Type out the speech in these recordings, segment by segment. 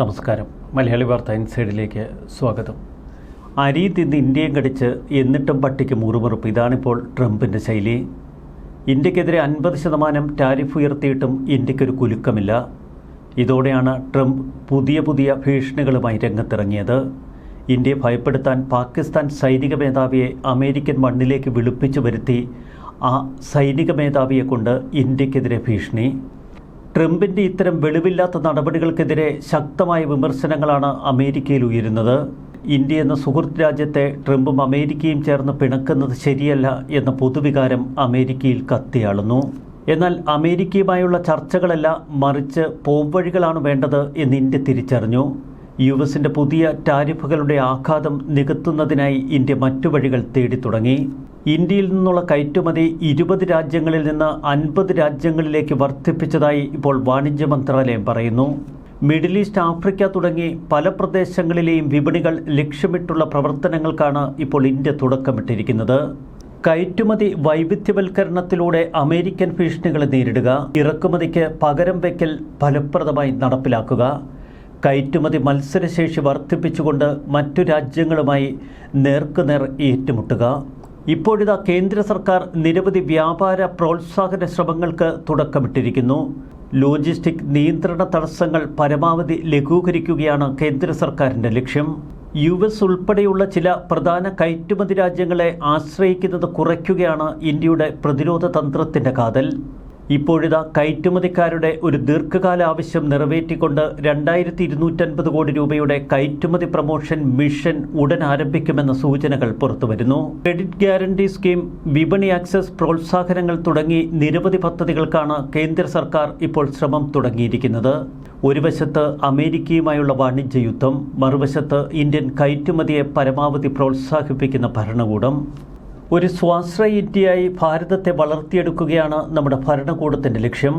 നമസ്കാരം. മലയാളി വാർത്ത ഇൻസൈഡിലേക്ക് സ്വാഗതം. അരി തിന്ന് ഇന്ത്യയും കടിച്ച് എന്നിട്ടും പട്ടിക്ക് മുറുമുറുപ്പ്. ഇതാണിപ്പോൾ ട്രംപിന്റെ ശൈലി. ഇന്ത്യക്കെതിരെ അൻപത് ശതമാനം ടാരിഫ് ഉയർത്തിയിട്ടും ഇന്ത്യക്കൊരു കുലുക്കമില്ല. ഇതോടെയാണ് ട്രംപ് പുതിയ പുതിയ ഭീഷണികളുമായി രംഗത്തിറങ്ങിയത്. ഇന്ത്യയെ ഭയപ്പെടുത്താൻ പാകിസ്ഥാൻ സൈനിക മേധാവിയെ അമേരിക്കൻ മണ്ണിലേക്ക് വിളിപ്പിച്ചു വരുത്തി ആ സൈനിക മേധാവിയെ കൊണ്ട് ഇന്ത്യക്കെതിരെ ഭീഷണി. ട്രംപിന്റെ ഇത്തരം വെളിവില്ലാത്ത നടപടികൾക്കെതിരെ ശക്തമായ വിമർശനങ്ങളാണ് അമേരിക്കയിൽ ഉയരുന്നത്. ഇന്ത്യ എന്ന സുഹൃത്ത് രാജ്യത്തെ ട്രംപും അമേരിക്കയും ചേർന്ന് പിണക്കുന്നത് ശരിയല്ല എന്ന പൊതുവികാരം അമേരിക്കയിൽ കത്തിയാളുന്നു. എന്നാൽ അമേരിക്കയുമായുള്ള ചർച്ചകളല്ല മറിച്ച് പോംവഴികളാണ് വേണ്ടത് എന്ന് ഇന്ത്യ തിരിച്ചറിഞ്ഞു. യു എസിന്റെ പുതിയ ടാരിഫുകളുടെ ആഘാതം നികത്തുന്നതിനായി ഇന്ത്യ മറ്റു വഴികൾ തേടി തുടങ്ങി ഇന്ത്യയിൽ നിന്നുള്ള കയറ്റുമതി ഇരുപത് രാജ്യങ്ങളിൽ നിന്ന് അൻപത് രാജ്യങ്ങളിലേക്ക് വർദ്ധിപ്പിച്ചതായി ഇപ്പോൾ വാണിജ്യ മന്ത്രാലയം പറയുന്നു. മിഡിൽ ഈസ്റ്റ് ആഫ്രിക്ക തുടങ്ങി പല പ്രദേശങ്ങളിലെയും വിപണികൾ ലക്ഷ്യമിട്ടുള്ള പ്രവർത്തനങ്ങൾക്കാണ് ഇപ്പോൾ ഇന്ത്യ തുടക്കമിട്ടിരിക്കുന്നത്. കയറ്റുമതി വൈവിധ്യവൽക്കരണത്തിലൂടെ അമേരിക്കൻ ഭീഷണികളെ നേരിടുക ഇറക്കുമതിക്ക് പകരം വയ്ക്കൽ ഫലപ്രദമായി നടപ്പിലാക്കുക കയറ്റുമതി മത്സരശേഷി വർദ്ധിപ്പിച്ചുകൊണ്ട് മറ്റു രാജ്യങ്ങളുമായി നേർക്കുനേർ ഏറ്റുമുട്ടുക. ഇപ്പോഴിതാ കേന്ദ്ര സർക്കാർ നിരവധി വ്യാപാര പ്രോത്സാഹന ശ്രമങ്ങൾക്ക് തുടക്കമിട്ടിരിക്കുന്നു. ലോജിസ്റ്റിക് നിയന്ത്രണ തടസ്സങ്ങൾ പരമാവധി ലഘൂകരിക്കുകയാണ് കേന്ദ്ര സർക്കാരിന്റെ ലക്ഷ്യം. യു എസ് ഉൾപ്പെടെയുള്ള ചില പ്രധാന കയറ്റുമതി രാജ്യങ്ങളെ ആശ്രയിക്കുന്നത് കുറയ്ക്കുകയാണ് ഇന്ത്യയുടെ പ്രതിരോധ തന്ത്രത്തിന്റെ കാതൽ. ഇപ്പോഴിതാ കയറ്റുമതിക്കാരുടെ ഒരു ദീർഘകാല ആവശ്യം നിറവേറ്റിക്കൊണ്ട് രണ്ടായിരത്തി ഇരുന്നൂറ്റൻപത് കോടി രൂപയുടെ കയറ്റുമതി പ്രമോഷൻ മിഷൻ ഉടൻ ആരംഭിക്കുമെന്ന സൂചനകൾ പുറത്തുവരുന്നു. ക്രെഡിറ്റ് ഗ്യാരണ്ടി സ്കീം വിപണി ആക്സസ് പ്രോത്സാഹനങ്ങൾ തുടങ്ങി നിരവധി പദ്ധതികൾക്കാണ് കേന്ദ്ര സർക്കാർ ഇപ്പോൾ ശ്രമം തുടങ്ങിയിരിക്കുന്നത്. ഒരു വശത്ത് അമേരിക്കയുമായുള്ള വാണിജ്യ യുദ്ധം മറുവശത്ത് ഇന്ത്യൻ കയറ്റുമതിയെ പരമാവധി പ്രോത്സാഹിപ്പിക്കുന്ന ഭരണകൂടം. ഒരു സ്വാശ്രയ ഇന്ത്യയായി ഭാരതത്തെ വളർത്തിയെടുക്കുകയാണ് നമ്മുടെ ഭരണകൂടത്തിന്റെ ലക്ഷ്യം.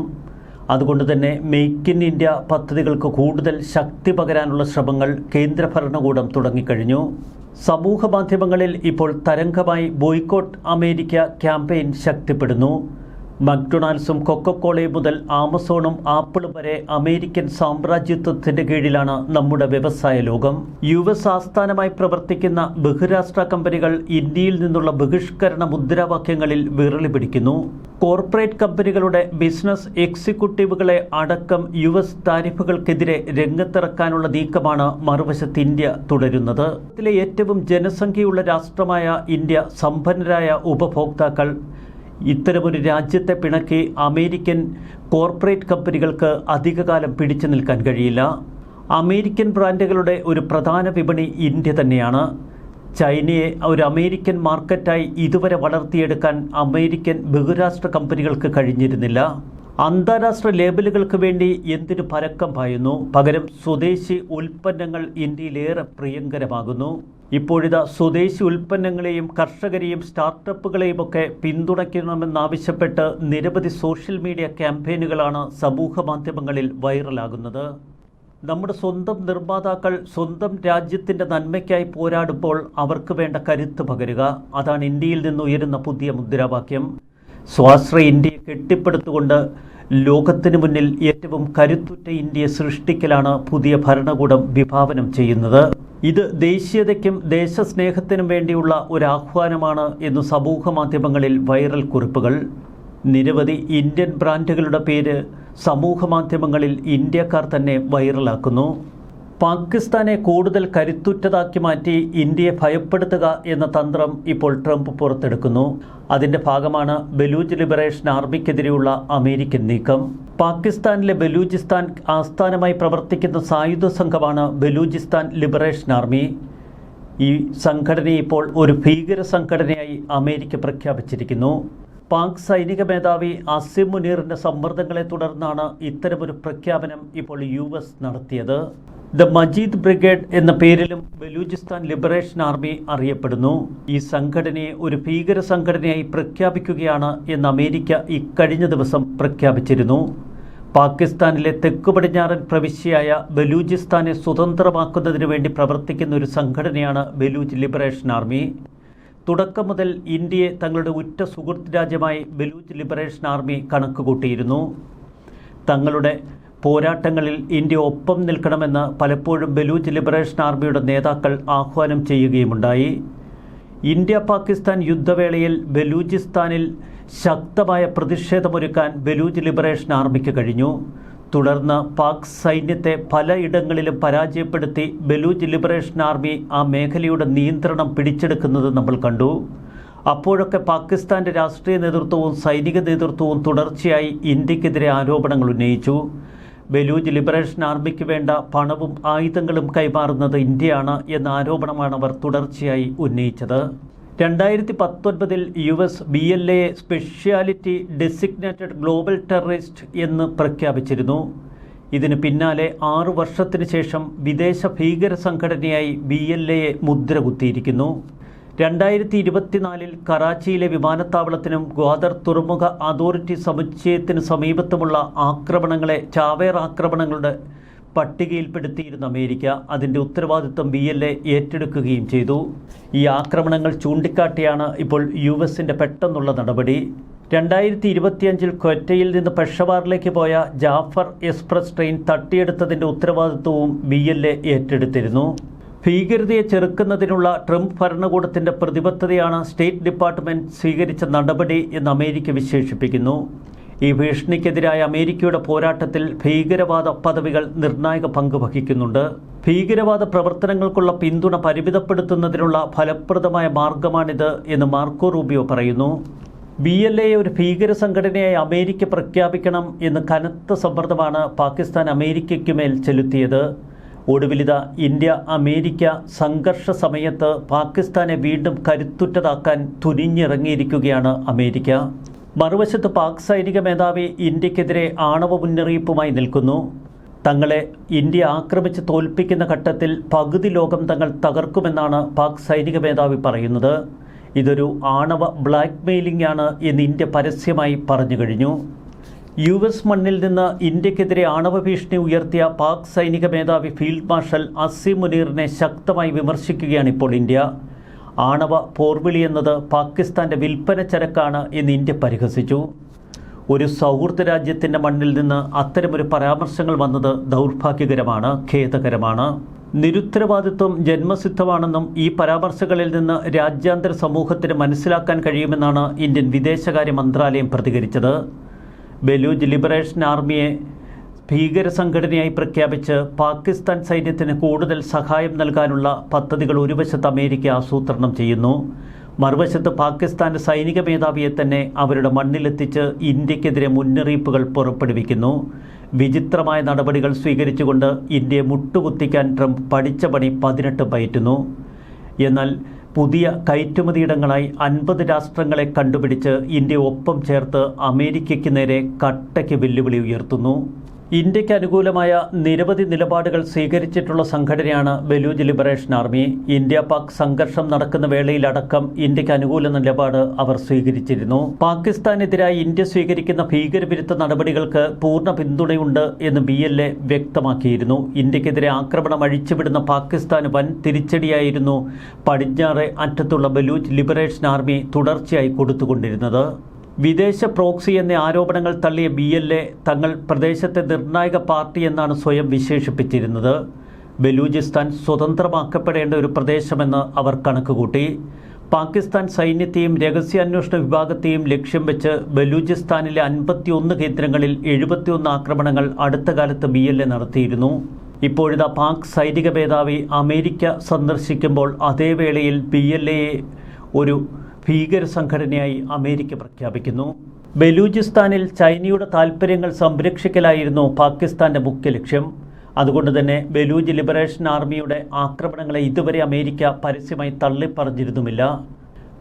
അതുകൊണ്ട് തന്നെ മെയ്ക്ക് ഇൻ ഇന്ത്യ പദ്ധതികൾക്ക് കൂടുതൽ ശക്തി പകരാനുള്ള ശ്രമങ്ങൾ കേന്ദ്ര ഭരണകൂടം തുടങ്ങിക്കഴിഞ്ഞു. സമൂഹ മാധ്യമങ്ങളിൽ ഇപ്പോൾ തരംഗമായി ബോയ്ക്കോട്ട് അമേരിക്ക ക്യാമ്പയിൻ ശക്തിപ്പെടുന്നു. മക്ഡൊണാൾഡ്സും കൊക്കക്കോളയും മുതൽ ആമസോണും ആപ്പിളും വരെ അമേരിക്കൻ സാമ്രാജ്യത്വത്തിന്റെ കീഴിലാണ് നമ്മുടെ വ്യവസായ ലോകം. യു എസ് ആസ്ഥാനമായി പ്രവർത്തിക്കുന്ന ബഹുരാഷ്ട്ര കമ്പനികൾ ഇന്ത്യയിൽ നിന്നുള്ള ബഹിഷ്കരണ മുദ്രാവാക്യങ്ങളിൽ വിരളി പിടിക്കുന്നു. കോർപ്പറേറ്റ് കമ്പനികളുടെ ബിസിനസ് എക്സിക്യൂട്ടീവുകളെ അടക്കം യു എസ് താരിഫുകൾക്കെതിരെ രംഗത്തിറക്കാനുള്ള നീക്കമാണ് മറുവശത്ത് ഇന്ത്യ തുടരുന്നത്. ഇതിലെ ഏറ്റവും ജനസംഖ്യയുള്ള രാഷ്ട്രമായ ഇന്ത്യ സമ്പന്നരായ ഉപഭോക്താക്കൾ ഇത്തരമൊരു രാജ്യത്തെ പിണക്കി അമേരിക്കൻ കോർപ്പറേറ്റ് കമ്പനികൾക്ക് അധികകാലം പിടിച്ചു നിൽക്കാൻ കഴിയില്ല. അമേരിക്കൻ ബ്രാൻഡുകളുടെ ഒരു പ്രധാന വിപണി ഇന്ത്യ തന്നെയാണ്. ചൈനയെ ഒരു അമേരിക്കൻ മാർക്കറ്റായി ഇതുവരെ വളർത്തിയെടുക്കാൻ അമേരിക്കൻ ബഹുരാഷ്ട്ര കമ്പനികൾക്ക് കഴിഞ്ഞിരുന്നില്ല. അന്താരാഷ്ട്ര ലേബലുകൾക്ക് വേണ്ടി എന്തിനു പരക്കം പായുന്നു? പകരം സ്വദേശി ഉൽപ്പന്നങ്ങൾ ഇന്ത്യയിലേറെ പ്രിയങ്കരമാകുന്നു. ഇപ്പോഴിതാ സ്വദേശി ഉൽപ്പന്നങ്ങളെയും കർഷകരെയും സ്റ്റാർട്ടപ്പുകളെയും ഒക്കെ പിന്തുണയ്ക്കണമെന്നാവശ്യപ്പെട്ട് നിരവധി സോഷ്യൽ മീഡിയ ക്യാമ്പയിനുകളാണ് സമൂഹ മാധ്യമങ്ങളിൽ വൈറലാകുന്നത്. നമ്മുടെ സ്വന്തം നിർമ്മാതാക്കൾ സ്വന്തം രാജ്യത്തിന്റെ നന്മയ്ക്കായി പോരാടുമ്പോൾ അവർക്ക് വേണ്ട കരുത്ത് പകരുക. അതാണ് ഇന്ത്യയിൽ നിന്ന് ഉയരുന്ന പുതിയ മുദ്രാവാക്യം. സ്വാശ്രയ ഇന്ത്യയെ കെട്ടിപ്പടുത്തുകൊണ്ട് ലോകത്തിന് മുന്നിൽ ഏറ്റവും കരുത്തുറ്റ ഇന്ത്യയെ സൃഷ്ടിക്കലാണ് പുതിയ ഭരണകൂടം വിഭാവനം ചെയ്യുന്നത്. ഇത് ദേശീയതയ്ക്കും ദേശസ്നേഹത്തിനും വേണ്ടിയുള്ള ഒരു ആഹ്വാനമാണ് എന്ന് സമൂഹ മാധ്യമങ്ങളിൽ വൈറൽ കുറിപ്പുകൾ. നിരവധി ഇന്ത്യൻ ബ്രാൻഡുകളുടെ പേര് സമൂഹ മാധ്യമങ്ങളിൽ ഇന്ത്യക്കാർ തന്നെ വൈറലാക്കുന്നു. പാകിസ്ഥാനെ കൂടുതൽ കരുത്തുറ്റതാക്കി മാറ്റി ഇന്ത്യയെ ഭയപ്പെടുത്തുക എന്ന തന്ത്രം ഇപ്പോൾ ട്രംപ് പുറത്തെടുക്കുന്നു. അതിന്റെ ഭാഗമാണ് ബലൂജ് ലിബറേഷൻ ആർമിക്കെതിരെയുള്ള അമേരിക്കൻ നീക്കം. പാകിസ്ഥാനിലെ ബലൂചിസ്ഥാൻ ആസ്ഥാനമായി പ്രവർത്തിക്കുന്ന സായുധ സംഘമാണ് ബലൂചിസ്ഥാൻ ലിബറേഷൻ ആർമി. ഈ സംഘടനയെ ഇപ്പോൾ ഒരു ഭീകര സംഘടനയായി അമേരിക്ക പ്രഖ്യാപിച്ചിരിക്കുന്നു. പാക് സൈനിക മേധാവി അസിം മുനീറിന്റെ സമ്മർദ്ദങ്ങളെ തുടർന്നാണ് ഇത്തരമൊരു പ്രഖ്യാപനം ഇപ്പോൾ യു എസ് നടത്തിയത്. ദ മജീദ് ബ്രിഗേഡ് എന്ന പേരിലും ബലൂചിസ്ഥാൻ ലിബറേഷൻ ആർമി അറിയപ്പെടുന്നു. ഈ സംഘടനയെ ഒരു ഭീകര സംഘടനയായി പ്രഖ്യാപിക്കുകയാണ് എന്ന് അമേരിക്ക ഇക്കഴിഞ്ഞ ദിവസം പ്രഖ്യാപിച്ചിരുന്നു. പാകിസ്ഥാനിലെ തെക്ക് പടിഞ്ഞാറൻ പ്രവിശ്യയായ ബലൂചിസ്ഥാനെ സ്വതന്ത്രമാക്കുന്നതിന് വേണ്ടി പ്രവർത്തിക്കുന്ന ഒരു സംഘടനയാണ് ബലൂജ് ലിബറേഷൻ ആർമി. തുടക്കം മുതൽ ഇന്ത്യയെ തങ്ങളുടെ ഉറ്റ സുഹൃത്ത് രാജ്യമായി ബലൂജ് ലിബറേഷൻ ആർമി കണക്കുകൂട്ടിയിരുന്നു. തങ്ങളുടെ പോരാട്ടങ്ങളിൽ ഇന്ത്യ ഒപ്പം നിൽക്കണമെന്ന് പലപ്പോഴും ബലൂച്ച് ലിബറേഷൻ ആർമിയുടെ നേതാക്കൾ ആഹ്വാനം ചെയ്യുകയുമുണ്ടായി. ഇന്ത്യ പാകിസ്ഥാൻ യുദ്ധവേളയിൽ ബലൂചിസ്ഥാനിൽ ശക്തമായ പ്രതിഷേധമൊരുക്കാൻ ബലൂച്ച് ലിബറേഷൻ ആർമിക്ക് കഴിഞ്ഞു. തുടർന്ന് പാക് സൈന്യത്തെ പലയിടങ്ങളിലും പരാജയപ്പെടുത്തി ബലൂച്ച് ലിബറേഷൻ ആർമി ആ മേഖലയുടെ നിയന്ത്രണം പിടിച്ചെടുക്കുന്നത് നമ്മൾ കണ്ടു. അപ്പോഴൊക്കെ പാകിസ്ഥാന്റെ രാഷ്ട്രീയ നേതൃത്വവും സൈനിക നേതൃത്വവും തുടർച്ചയായി ഇന്ത്യക്കെതിരെ ആരോപണങ്ങൾ ഉന്നയിച്ചു. ബലൂജ് ലിബറേഷൻ ആർമിക്ക് വേണ്ട പണവും ആയുധങ്ങളും കൈമാറുന്നത് ഇന്ത്യയാണ് എന്ന ആരോപണമാണ് അവർ തുടർച്ചയായി ഉന്നയിച്ചത്. രണ്ടായിരത്തി പത്തൊൻപതിൽ U S B L A speciality designated global terrorist എന്ന് പ്രഖ്യാപിച്ചിരുന്നു. ഇതിന് പിന്നാലെ ആറു വർഷത്തിന് ശേഷം വിദേശ ഭീകര സംഘടനയായി ബി എൽ എയെ മുദ്ര കുത്തിയിരിക്കുന്നു രണ്ടായിരത്തി ഇരുപത്തിനാലിൽ കറാച്ചിയിലെ വിമാനത്താവളത്തിനും ഗ്വാദർ തുറമുഖ അതോറിറ്റി സമുച്ചയത്തിന് സമീപത്തുമുള്ള ആക്രമണങ്ങളെ ചാവേർ ആക്രമണങ്ങളുടെ പട്ടികയിൽപ്പെടുത്തിയിരുന്ന അമേരിക്ക. അതിന്റെ ഉത്തരവാദിത്വം ബി എൽ എ ഏറ്റെടുക്കുകയും ചെയ്തു. ഈ ആക്രമണങ്ങൾ ചൂണ്ടിക്കാട്ടിയാണ് ഇപ്പോൾ യു എസിന്റെ പെട്ടെന്നുള്ള നടപടി. രണ്ടായിരത്തി ഇരുപത്തിയഞ്ചിൽ ക്വറ്റയിൽ നിന്ന് പെഷവാറിലേക്ക് പോയ ജാഫർ എക്സ്പ്രസ് ട്രെയിൻ തട്ടിയെടുത്തതിന്റെ ഉത്തരവാദിത്വവും ബി എൽ എ ഏറ്റെടുത്തിരുന്നു. ഭീകരതയെ ചെറുക്കുന്നതിനുള്ള ട്രംപ് ഭരണകൂടത്തിന്റെ പ്രതിബദ്ധതയാണ് സ്റ്റേറ്റ് ഡിപ്പാർട്ട്മെന്റ് സ്വീകരിച്ച നടപടി എന്ന് അമേരിക്ക വിശേഷിപ്പിക്കുന്നു. ഈ ഭീഷണിക്കെതിരായ അമേരിക്കയുടെ പോരാട്ടത്തിൽ ഭീകരവാദ പദവികൾ നിർണായക പങ്ക് വഹിക്കുന്നുണ്ട്. ഭീകരവാദ പ്രവർത്തനങ്ങൾക്കുള്ള പിന്തുണ പരിമിതപ്പെടുത്തുന്നതിനുള്ള ഫലപ്രദമായ മാർഗമാണിത് എന്ന് മാർക്കോ റൂബിയോ പറയുന്നു. ബി എൽ എ ഒരു ഭീകര സംഘടനയായി അമേരിക്ക പ്രഖ്യാപിക്കണം എന്ന് കനത്ത സമ്മർദ്ദമാണ് പാകിസ്ഥാൻ അമേരിക്കയ്ക്കുമേൽ ചെലുത്തിയത്. ഒടുവിലിത ഇന്ത്യ അമേരിക്ക സംഘർഷ സമയത്ത് പാകിസ്ഥാനെ വീണ്ടും കരുത്തുറ്റതാക്കാൻ തുനിഞ്ഞിറങ്ങിയിരിക്കുകയാണ് അമേരിക്ക. മറുവശത്ത് പാക് സൈനിക മേധാവി ഇന്ത്യക്കെതിരെ ആണവ മുന്നറിയിപ്പുമായി നിൽക്കുന്നു. തങ്ങളെ ഇന്ത്യ ആക്രമിച്ച് തോൽപ്പിക്കുന്ന ഘട്ടത്തിൽ പകുതി ലോകം തങ്ങൾ തകർക്കുമെന്നാണ് പാക് സൈനിക മേധാവി പറയുന്നത്. ഇതൊരു ആണവ ബ്ലാക്ക്മെയിലിംഗ് ആണ് എന്ന് ഇന്ത്യ പരസ്യമായി പറഞ്ഞു കഴിഞ്ഞു. യു എസ് മണ്ണിൽ നിന്ന് ഇന്ത്യക്കെതിരെ ആണവ ഭീഷണി ഉയർത്തിയ പാക് സൈനിക മേധാവി ഫീൽഡ് മാർഷൽ അസീം മുനീറിനെ ശക്തമായി വിമർശിക്കുകയാണ് ഇപ്പോൾ ഇന്ത്യ. ആണവ പോർവിളി എന്നത് പാകിസ്ഥാന്റെ വിൽപ്പന ചരക്കാണ് എന്ന് ഇന്ത്യ പരിഹസിച്ചു. ഒരു സൗഹൃദ രാജ്യത്തിന്റെ മണ്ണിൽ നിന്ന് അത്തരമൊരു പരാമർശങ്ങൾ വന്നത് ദൗർഭാഗ്യകരമാണ് ഖേദകരമാണ്. നിരുത്തരവാദിത്വം ജന്മസിദ്ധമാണെന്നും ഈ പരാമർശങ്ങളിൽ നിന്ന് രാജ്യാന്തര സമൂഹത്തിന് മനസ്സിലാക്കാൻ കഴിയുമെന്നാണ് ഇന്ത്യൻ വിദേശകാര്യ മന്ത്രാലയം പ്രതികരിച്ചത്. ബലൂജ് ലിബറേഷൻ ആർമിയെ ഭീകര സംഘടനയായി പ്രഖ്യാപിച്ച് പാകിസ്ഥാൻ സൈന്യത്തിന് കൂടുതൽ സഹായം നൽകാനുള്ള പദ്ധതികൾ ഒരു വശത്ത് അമേരിക്ക ആസൂത്രണം ചെയ്യുന്നു. മറുവശത്ത് പാകിസ്ഥാന്റെ സൈനിക മേധാവിയെ തന്നെ അവരുടെ മണ്ണിലെത്തിച്ച് ഇന്ത്യക്കെതിരെ മുന്നറിയിപ്പുകൾ പുറപ്പെടുവിക്കുന്നു. വിചിത്രമായ നടപടികൾ സ്വീകരിച്ചുകൊണ്ട് ഇന്ത്യയെ മുട്ടുകുത്തിക്കാൻ ട്രംപ് പഠിച്ച പണി പതിനെട്ട് പയറ്റുന്നു. എന്നാൽ പുതിയ കയറ്റുമതിയിടങ്ങളായി അൻപത് രാഷ്ട്രങ്ങളെ കണ്ടുപിടിച്ച് ഇന്ത്യ ഒപ്പം ചേർത്ത് അമേരിക്കയ്ക്ക് നേരെ കട്ടയ്ക്ക് വെല്ലുവിളി ഉയർത്തുന്നു. ഇന്ത്യയ്ക്ക് അനുകൂലമായ നിരവധി നിലപാടുകൾ സ്വീകരിച്ചിട്ടുള്ള സംഘടനയാണ് Baloch liberation army. India Pak സംഘർഷം നടക്കുന്ന വേളയിലടക്കം ഇന്ത്യയ്ക്ക് അനുകൂല നിലപാട് അവർ സ്വീകരിച്ചിരുന്നു. പാകിസ്ഥാനെതിരായി ഇന്ത്യ സ്വീകരിക്കുന്ന ഭീകരവിരുദ്ധ നടപടികൾക്ക് പൂർണ പിന്തുണയുണ്ട് എന്ന് ബി എൽ എ വ്യക്തമാക്കിയിരുന്നു. ഇന്ത്യക്കെതിരെ ആക്രമണം അഴിച്ചുവിടുന്ന പാകിസ്ഥാന് വൻ തിരിച്ചടിയായിരുന്നു പടിഞ്ഞാറെ അറ്റത്തുള്ള ബലൂജ് ലിബറേഷൻ ആർമി തുടർച്ചയായി കൊടുത്തുകൊണ്ടിരുന്നത്. വിദേശ പ്രോക്സി എന്ന ആരോപണങ്ങൾ തള്ളിയ ബി എൽ എ തങ്ങൾ പ്രദേശത്തെ നിർണായക പാർട്ടി എന്നാണ് സ്വയം വിശേഷിപ്പിച്ചിരുന്നത്. ബലൂചിസ്ഥാൻ സ്വതന്ത്രമാക്കപ്പെടേണ്ട ഒരു പ്രദേശമെന്ന് അവർ കണക്കുകൂട്ടി. പാകിസ്ഥാൻ സൈന്യത്തെയും രഹസ്യാന്വേഷണ വിഭാഗത്തെയും ലക്ഷ്യം വെച്ച് ബലൂചിസ്ഥാനിലെ അൻപത്തിയൊന്ന് കേന്ദ്രങ്ങളിൽ എഴുപത്തിയൊന്ന് ആക്രമണങ്ങൾ അടുത്ത കാലത്ത് ബി എൽ എ നടത്തിയിരുന്നു. ഇപ്പോഴത്തെ പാക് സൈനിക മേധാവി അമേരിക്ക സന്ദർശിക്കുമ്പോൾ അതേ വേളയിൽ ബി എൽ എയെ ഒരു ഭീകര സംഘടനയായി അമേരിക്ക പ്രഖ്യാപിക്കുന്നു. ബലൂചിസ്ഥാനിൽ ചൈനയുടെ താൽപ്പര്യങ്ങൾ സംരക്ഷിക്കലായിരുന്നു പാകിസ്ഥാന്റെ മുഖ്യ ലക്ഷ്യം. അതുകൊണ്ട് തന്നെ ബലൂജ് ലിബറേഷൻ ആർമിയുടെ ആക്രമണങ്ങളെ ഇതുവരെ അമേരിക്ക പരസ്യമായി തള്ളിപ്പറഞ്ഞിരുന്നുമില്ല.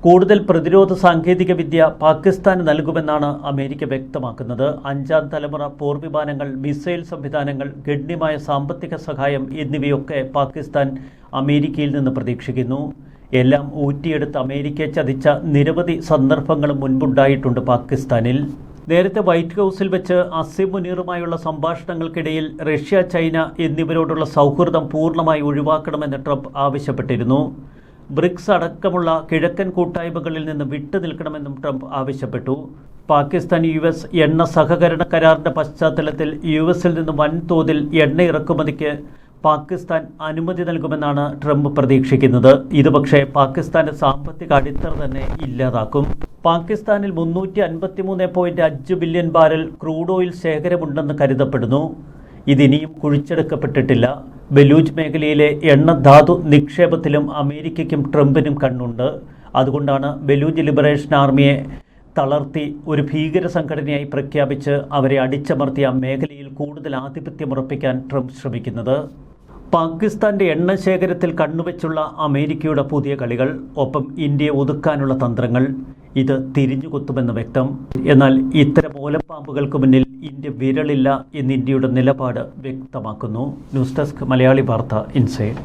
കൂടുതൽ പ്രതിരോധ സാങ്കേതിക വിദ്യ പാകിസ്ഥാന് നൽകുമെന്നാണ് അമേരിക്ക വ്യക്തമാക്കുന്നത്. അഞ്ചാം തലമുറ പോർവിമാനങ്ങൾ മിസൈൽ സംവിധാനങ്ങൾ ഗണ്യമായ സാമ്പത്തിക സഹായം എന്നിവയൊക്കെ പാകിസ്ഥാൻ അമേരിക്കയിൽ നിന്ന് പ്രതീക്ഷിക്കുന്നു. എല്ലാം ഊറ്റിയെടുത്ത് അമേരിക്കയെ ചതിച്ച നിരവധി സന്ദർഭങ്ങളും മുൻപുണ്ടായിട്ടുണ്ട് പാകിസ്ഥാനിൽ. നേരത്തെ വൈറ്റ് ഹൗസിൽ വെച്ച് അസിം മുനീറുമായുള്ള സംഭാഷണങ്ങൾക്കിടയിൽ റഷ്യ ചൈന എന്നിവരോടുള്ള സൗഹൃദം പൂർണമായി ഒഴിവാക്കണമെന്ന് ട്രംപ് ആവശ്യപ്പെട്ടിരുന്നു. ബ്രിക്സ് അടക്കമുള്ള കിഴക്കൻ കൂട്ടായ്മകളിൽ നിന്ന് വിട്ടുനിൽക്കണമെന്നും ട്രംപ് ആവശ്യപ്പെട്ടു. പാകിസ്ഥാൻ യു എസ് എണ്ണ സഹകരണ കരാറിന്റെ പശ്ചാത്തലത്തിൽ യു എസിൽ നിന്ന് വൻതോതിൽ എണ്ണ ഇറക്കുമതിക്ക് പാകിസ്ഥാൻ അനുമതി നൽകുമെന്നാണ് ട്രംപ് പ്രതീക്ഷിക്കുന്നത്. ഇത് പക്ഷേ പാകിസ്ഥാന്റെ സാമ്പത്തിക അടിത്തറ തന്നെ ഇല്ലാതാക്കും. പാകിസ്ഥാനിൽ മുന്നൂറ്റി അൻപത്തിമൂന്ന് പോയിന്റ് അഞ്ച് ബില്യൺ ബാരൽ ക്രൂഡ് ഓയിൽ ശേഖരമുണ്ടെന്ന് കരുതപ്പെടുന്നു. ഇതിനിയും കുഴിച്ചെടുക്കപ്പെട്ടിട്ടില്ല. ബലൂച്ച് മേഖലയിലെ എണ്ണ ധാതു നിക്ഷേപത്തിലും അമേരിക്കയ്ക്കും ട്രംപിനും കണ്ണുണ്ട്. അതുകൊണ്ടാണ് ബലൂച്ച് ലിബറേഷൻ ആർമിയെ തളർത്തി ഒരു ഭീകര സംഘടനയായി പ്രഖ്യാപിച്ച് അവരെ അടിച്ചമർത്തി ആ മേഖലയിൽ കൂടുതൽ ആധിപത്യം ഉറപ്പിക്കാൻ ട്രംപ് ശ്രമിക്കുന്നത്. പാകിസ്ഥാന്റെ എണ്ണ ശേഖരത്തിൽ കണ്ണുവെച്ചുള്ള അമേരിക്കയുടെ പുതിയ കളികൾ ഒപ്പം ഇന്ത്യയെ ഒതുക്കാനുള്ള തന്ത്രങ്ങൾ ഇത് തിരിഞ്ഞുകൊത്തുമെന്ന് വ്യക്തം. എന്നാൽ ഇത്തരം ഓലപ്പാമ്പുകൾക്ക് മുന്നിൽ ഇന്ത്യ വിരളില്ല എന്ന് ഇന്ത്യയുടെ നിലപാട് വ്യക്തമാക്കുന്നു. ന്യൂസ് ഡെസ്ക് മലയാളി വാർത്ത ഇൻസൈഡ്